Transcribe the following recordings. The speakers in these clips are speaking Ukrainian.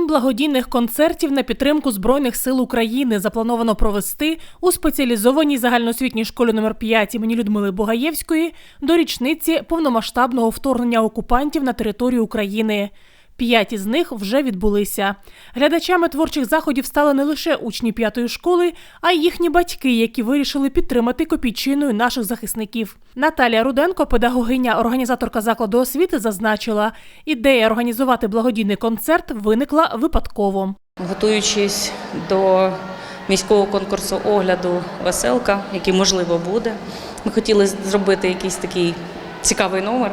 Сім благодійних концертів на підтримку Збройних сил України заплановано провести у спеціалізованій загальноосвітній школі номер 5 імені Людмили Богаєвської до річниці повномасштабного вторгнення окупантів на територію України. П'ять із них вже відбулися. Глядачами творчих заходів стали не лише учні п'ятої школи, а й їхні батьки, які вирішили підтримати копійчиною наших захисників. Наталія Руденко, педагогиня, організаторка закладу освіти, зазначила, ідея організувати благодійний концерт виникла випадково. Готуючись до міського конкурсу огляду веселка, який можливо буде, ми хотіли зробити якийсь такий цікавий номер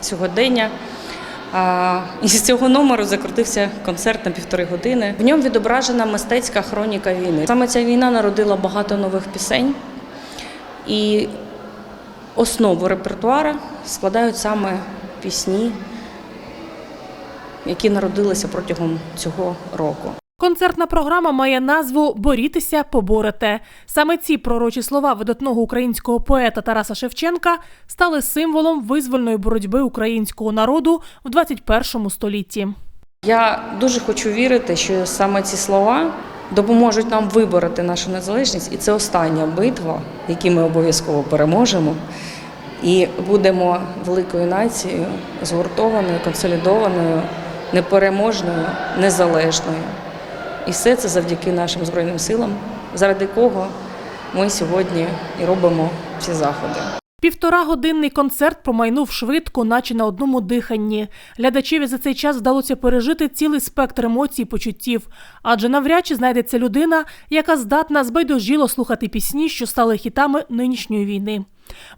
сьогодення. А, І з цього номеру закрутився концерт на півтори години. В ньому відображена мистецька хроніка війни. Саме ця війна народила багато нових пісень, і основу репертуара складають саме пісні, які народилися протягом цього року. Концертна програма має назву Борітеся, поборете. Саме ці пророчі слова видатного українського поета Тараса Шевченка стали символом визвольної боротьби українського народу в 21 столітті. Я дуже хочу вірити, що саме ці слова допоможуть нам вибороти нашу незалежність, і це остання битва, в ми обов'язково переможемо. І будемо великою нацією, згуртованою, консолідованою, непереможною, незалежною. І все це завдяки нашим Збройним силам, заради кого ми сьогодні і робимо ці заходи. Півторагодинний концерт промайнув швидко, наче на одному диханні. Глядачеві за цей час вдалося пережити цілий спектр емоцій і почуттів, адже навряд чи знайдеться людина, яка здатна збайдожіло слухати пісні, що стали хітами нинішньої війни.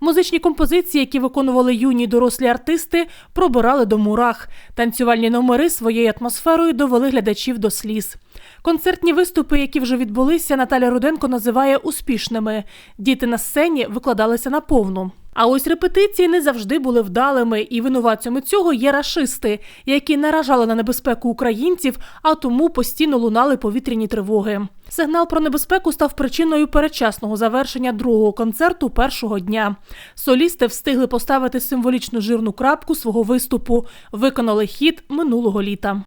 Музичні композиції, які виконували юні дорослі артисти, пробирали до мурах. Танцювальні номери своєю атмосферою довели глядачів до сліз. Концертні виступи, які вже відбулися, Наталя Руденко називає успішними. Діти на сцені викладалися наповну. А ось репетиції не завжди були вдалими, і винуватцями цього є рашисти, які наражали на небезпеку українців, а тому постійно лунали повітряні тривоги. Сигнал про небезпеку став причиною передчасного завершення другого концерту першого дня. Солісти встигли поставити символічну жирну крапку свого виступу, виконали хіт минулого літа.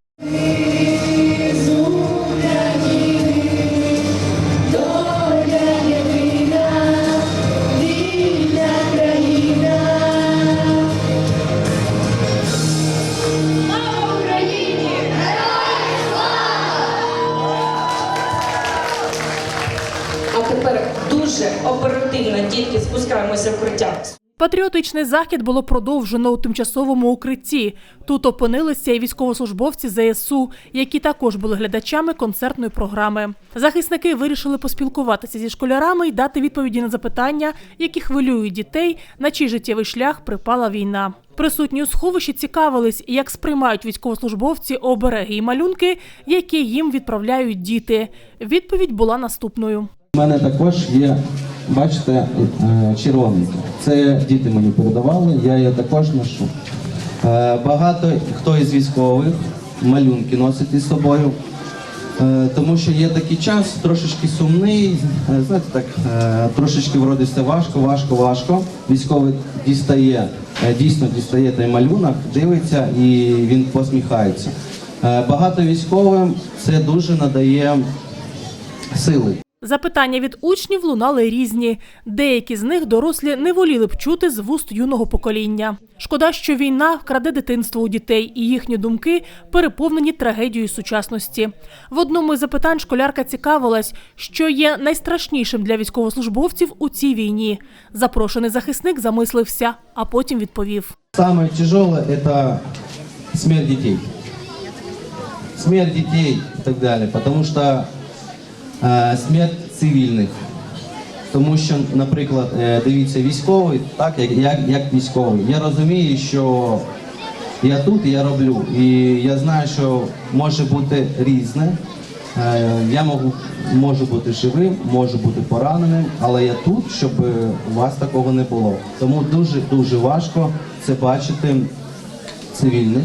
Дуже оперативно дітки спускаємося в укриття. Патріотичний захід було продовжено у тимчасовому укритті. Тут опинилися і військовослужбовці ЗСУ, які також були глядачами концертної програми. Захисники вирішили поспілкуватися зі школярами і дати відповіді на запитання, які хвилюють дітей, на чий життєвий шлях припала війна. Присутні у сховищі цікавились, як сприймають військовослужбовці обереги і малюнки, які їм відправляють діти. Відповідь була наступною. Мене також є, бачите, е, червоненька. Це діти мені передавали, я її також ношу. Е, Багато хто із військових малюнки носить із собою, Е, тому що є такий час трошечки сумний, знаєте, так трошечки вроде все важко, важко, важко. Військовий дістає, дійсно дістає той малюнок, дивиться і він посміхається. Багато військовим це дуже надає сили. Запитання від учнів лунали різні. Деякі з них дорослі не воліли б чути з вуст юного покоління. Шкода, що війна краде дитинство у дітей, і їхні думки переповнені трагедією сучасності. В одному із запитань школярка цікавилась, що є найстрашнішим для військовослужбовців у цій війні. Запрошений захисник замислився, а потім відповів. Тяжелое – это смерть детей. Смерть детей и так далее. Потому що смерть цивільних. Тому що, наприклад, е, дивіться, військовий, так, як, як, як військовий. Я розумію, що я тут я роблю. І я знаю, що може бути різне. Е, Я можу, можу бути живим, можу бути пораненим, але я тут, щоб е, у вас такого не було. Тому дуже дуже важко це бачити цивільних.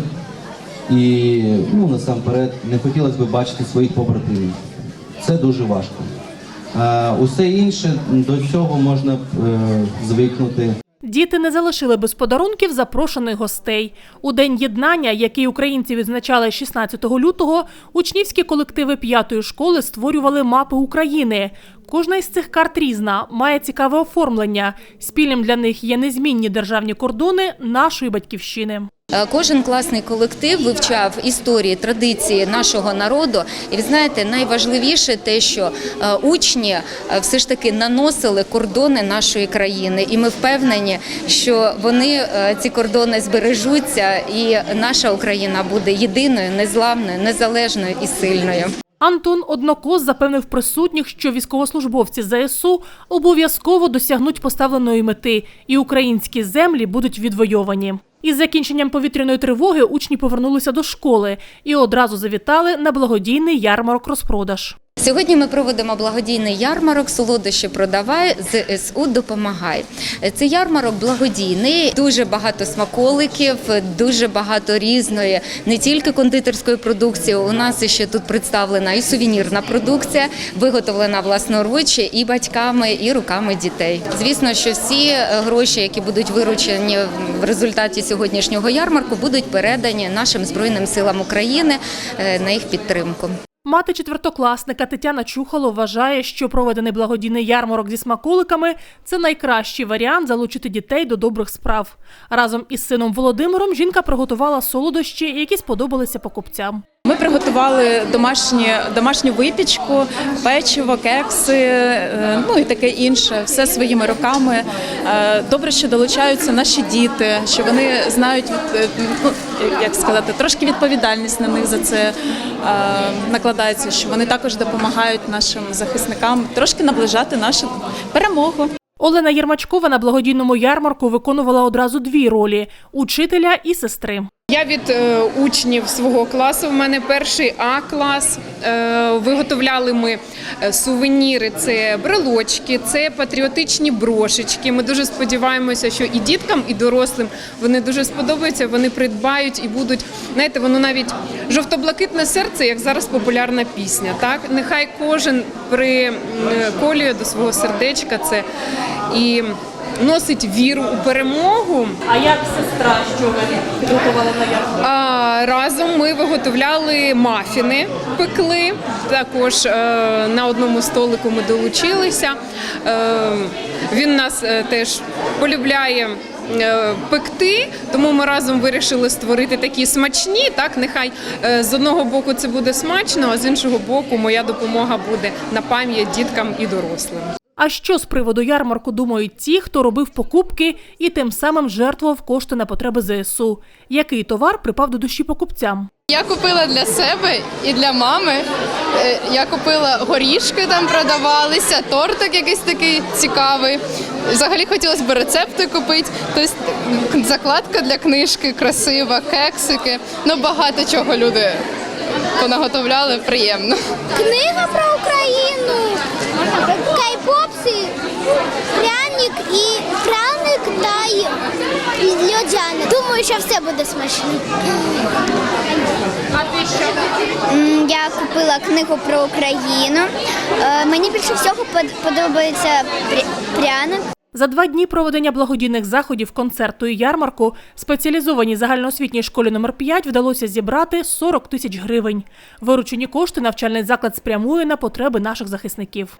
І ну, насамперед не хотілося б бачити своїх побратимів. Це дуже важко. Е, усе інше до цього можна е, звикнути. Діти не залишили без подарунків запрошених гостей. У день єднання, який українці відзначали 16 лютого, учнівські колективи п'ятої школи створювали мапи України. Кожна із цих карт різна, має цікаве оформлення. Спільним для них є незмінні державні кордони нашої батьківщини. Е, Кожен класний колектив вивчав історії, традиції нашого народу. І ви знаєте, найважливіше те, що е, учні е, все ж таки наносили кордони нашої країни, і ми впевнені, що вони ці кордони збережуться, і наша Україна буде єдиною, незламною, незалежною і сильною. Антон Однокос запевнив присутніх, що військовослужбовці ЗСУ обов'язково досягнуть поставленої мети, і українські землі будуть відвойовані. Із закінченням повітряної тривоги учні повернулися до школи і одразу завітали на благодійний ярмарок розпродаж. Сьогодні ми проводимо благодійний ярмарок Солодощі продавай ЗСУ допомагай. Це ярмарок благодійний, дуже багато смаколиків, дуже багато різної, не тільки кондитерської продукції. У нас ще тут представлена і сувенірна продукція, виготовлена власноруч і батьками, і руками дітей. Звісно, що всі гроші, які будуть виручені в результаті сьогоднішнього ярмарку, будуть передані нашим збройним силам України е, на їх підтримку. Мати четвертокласника Тетяна Чухало вважає, що проведений благодійний ярмарок зі смаколиками це найкращий варіант залучити дітей до добрих справ. Разом із сином Володимиром жінка приготувала солодощі, які сподобалися покупцям. Ми приготували домашні, домашню випічку, печиво, кекси, е, ну і таке інше, все своїми руками. Е, Добре, що долучаються наші діти, що вони знають, е, ну, як сказати, трошки відповідальність на них за це накладається, що вони також допомагають нашим захисникам трошки наближати нашу перемогу. Олена Єрмачкова на благодійному ярмарку виконувала одразу дві ролі учителя і сестри. Я від е, учнів свого класу. В мене перший А клас. Е, виготовляли ми е, сувеніри. Це брелочки, це патріотичні брошечки. Ми дуже сподіваємося, що і діткам, і дорослим вони дуже сподобаються. Вони придбають і будуть. Знаєте, воно навіть жовто-блакитне серце, як зараз популярна пісня. Так нехай кожен приколює до свого сердечка це і носить віру у перемогу. А як сестра, що ви підготували на ярмарку? А, разом ми виготовляли мафіни, пекли. Також е, на одному столику ми долучилися. Е, він нас е, теж полюбляє. е, Пекти, тому ми разом вирішили створити такі смачні. Так, нехай е, з одного боку це буде смачно, а з іншого боку, моя допомога буде на пам'ять діткам і дорослим. А що з приводу ярмарку думають ті, хто робив покупки і тим самим жертвував кошти на потреби ЗСУ? Який товар припав до душі покупцям? Я купила для себе і для мами. Е, Я купила горішки, там продавалися, тортик якийсь такий цікавий. Взагалі хотілося б рецепти купити. Тобто закладка для книжки красива, кексики. Ну багато чого люди понаготовляли, приємно. Книга про Україну, кайпопси, пряник і пряник та й льодяник. Думаю, що все буде смачно. А ти що? Я купила книгу про Україну. Е, Мені більше всього подобається пря- пряник. За два дні проведення благодійних заходів, концерту і ярмарку спеціалізованій загальноосвітній школі номер 5 вдалося зібрати 40 тисяч гривень. Виручені кошти навчальний заклад спрямує на потреби наших захисників.